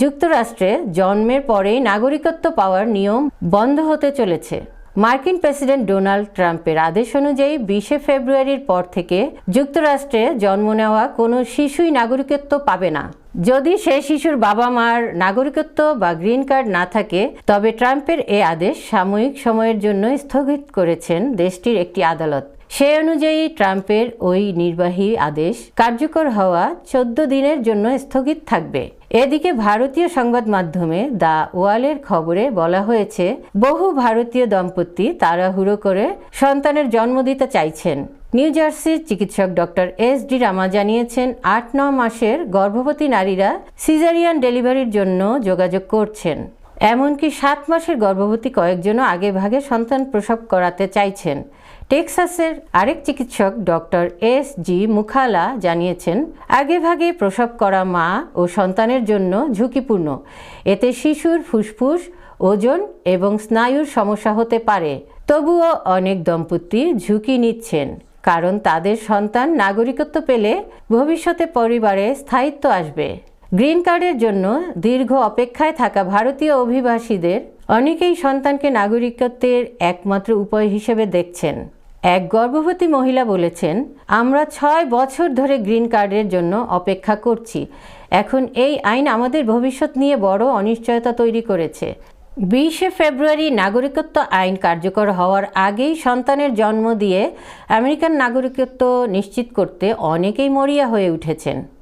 যুক্তরাষ্ট্রে জন্মের পরেই নাগরিকত্ব পাওয়ার নিয়ম বন্ধ হতে চলেছে। মার্কিন প্রেসিডেন্ট ডোনাল্ড ট্রাম্পের আদেশ অনুযায়ী বিশে ফেব্রুয়ারির পর থেকে যুক্তরাষ্ট্রে জন্ম নেওয়া কোনো শিশুই নাগরিকত্ব পাবে না। যদি সে শিশুর বাবা মার নাগরিকত্ব বা গ্রিন কার্ড না থাকে, তবে ট্রাম্পের এ আদেশ সাময়িক সময়ের জন্য স্থগিত করেছেন দেশটির একটি আদালত। সে অনুযায়ী ট্রাম্পের ওই নির্বাহী আদেশ কার্যকর হওয়া চোদ্দ দিনের জন্য স্থগিত থাকবে। এদিকে ভারতীয় সংবাদ মাধ্যমে দ্য ওয়ালের খবরে বলা হয়েছে, বহু ভারতীয় দম্পতি তাড়াহুড়ো করে সন্তানের জন্ম দিতে চাইছেন। নিউ জার্সির চিকিৎসক ডক্টর এস ডি রামা জানিয়েছেন, আট ন মাসের গর্ভবতী নারীরা সিজারিয়ান ডেলিভারির জন্য যোগাযোগ করছেন। এমনকি সাত মাসের গর্ভবতী কয়েকজনও আগে ভাগে সন্তান প্রসব করাতে চাইছেন। টেক্সাসের আরেক চিকিৎসক ডক্টর এস জি মুখালা জানিয়েছেন আগে ভাগে প্রসব করা মা ও সন্তানের জন্য ঝুঁকিপূর্ণ। এতে শিশুর ফুসফুস, ওজন এবং স্নায়ুর সমস্যা হতে পারে। তবুও অনেক দম্পতি ঝুঁকি নিচ্ছেন, কারণ তাদের সন্তান নাগরিকত্ব পেলে ভবিষ্যতে পরিবারে স্থায়িত্ব আসবে। গ্রিন কার্ডের জন্য দীর্ঘ অপেক্ষায় থাকা ভারতীয় অভিবাসীদের অনেকেই সন্তানকে নাগরিকত্বের একমাত্র উপায় হিসেবে দেখছেন। এক গর্ভবতী মহিলা বলেছেন, আমরা ছয় বছর ধরে গ্রিন কার্ডের জন্য অপেক্ষা করছি। এখন এই আইন আমাদের ভবিষ্যৎ নিয়ে বড় অনিশ্চয়তা তৈরি করেছে। বিশে ফেব্রুয়ারি নাগরিকত্ব আইন কার্যকর হওয়ার আগেই সন্তানের জন্ম দিয়ে আমেরিকান নাগরিকত্ব নিশ্চিত করতে অনেকেই মরিয়া হয়ে উঠেছেন।